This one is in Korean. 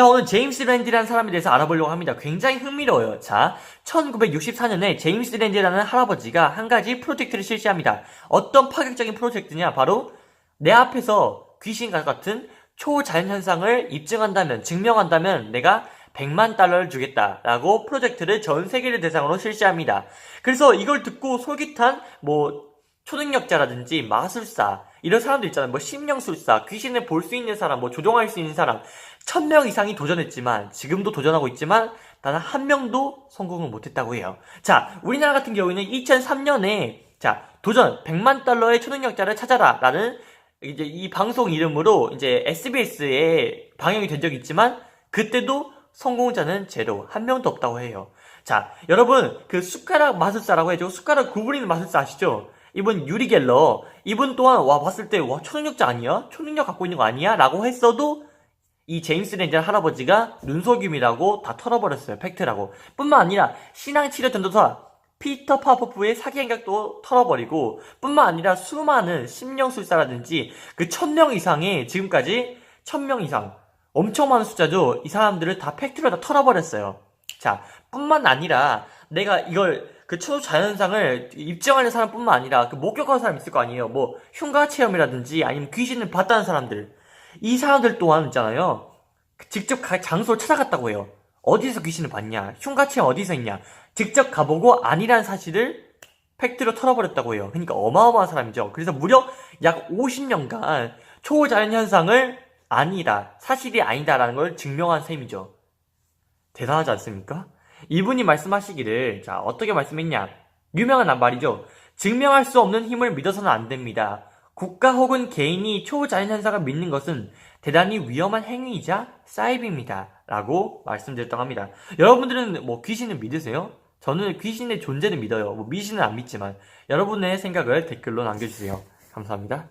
자, 오늘 제임스 랜디라는 사람에 대해서 알아보려고 합니다. 굉장히 흥미로워요. 자, 1964년에 제임스 랜디라는 할아버지가 한 가지 프로젝트를 실시합니다. 어떤 파격적인 프로젝트냐? 바로 내 앞에서 귀신과 같은 초자연현상을 입증한다면, 증명한다면 내가 100만 달러를 주겠다라고 프로젝트를 전 세계를 대상으로 실시합니다. 그래서 이걸 듣고 솔깃한 뭐 초능력자라든지 마술사 이런 사람들 있잖아요. 뭐 심령술사, 귀신을 볼 수 있는 사람, 뭐 조종할 수 있는 사람 천 명 이상이 도전했지만 지금도 도전하고 있지만 단 한 명도 성공을 못했다고 해요. 자, 우리나라 같은 경우에는 2003년에 자 도전 100만 달러의 초능력자를 찾아라라는 이제 이 방송 이름으로 이제 SBS에 방영이 된 적이 있지만 그때도 성공자는 제로 한 명도 없다고 해요. 자, 여러분 그 숟가락 마술사라고 해죠. 숟가락 구부리는 마술사 아시죠? 이분 유리 갤러 이분 또한 와 봤을 때 와 초능력자 아니야? 초능력 갖고 있는 거 아니야? 라고 했어도 이 제임스 렌저 할아버지가 눈속임이라고 다 털어버렸어요. 팩트라고. 뿐만 아니라 신앙치료 전도사 피터 파퍼프의 사기 행각도 털어버리고 뿐만 아니라 수많은 심령술사라든지 그 천 명 이상의 지금까지 천 명 이상 엄청 많은 숫자죠. 이 사람들을 다 팩트로 다 털어버렸어요. 자, 뿐만 아니라 내가 이걸 그 초자연상을 입증하는 사람뿐만 아니라 그 목격하는 사람 있을 거 아니에요. 뭐 흉가 체험이라든지 아니면 귀신을 봤다는 사람들. 이 사람들 또한 있잖아요. 직접 가- 장소를 찾아갔다고 해요. 어디서 귀신을 봤냐? 흉가 체험 어디서 있냐? 직접 가보고 아니라는 사실을 팩트로 털어버렸다고 해요. 그러니까 어마어마한 사람이죠. 그래서 무려 약 50년간 초자연 현상을 아니다, 사실이 아니다라는 걸 증명한 셈이죠. 대단하지 않습니까? 이분이 말씀하시기를 자 어떻게 말씀했냐? 유명한 말이죠. 증명할 수 없는 힘을 믿어서는 안 됩니다. 국가 혹은 개인이 초자연 현상을 믿는 것은 대단히 위험한 행위이자 사이비입니다. 라고 말씀드렸다고 합니다. 여러분들은 뭐 귀신을 믿으세요? 저는 귀신의 존재를 믿어요. 뭐 미신은 안 믿지만 여러분의 생각을 댓글로 남겨주세요. 감사합니다.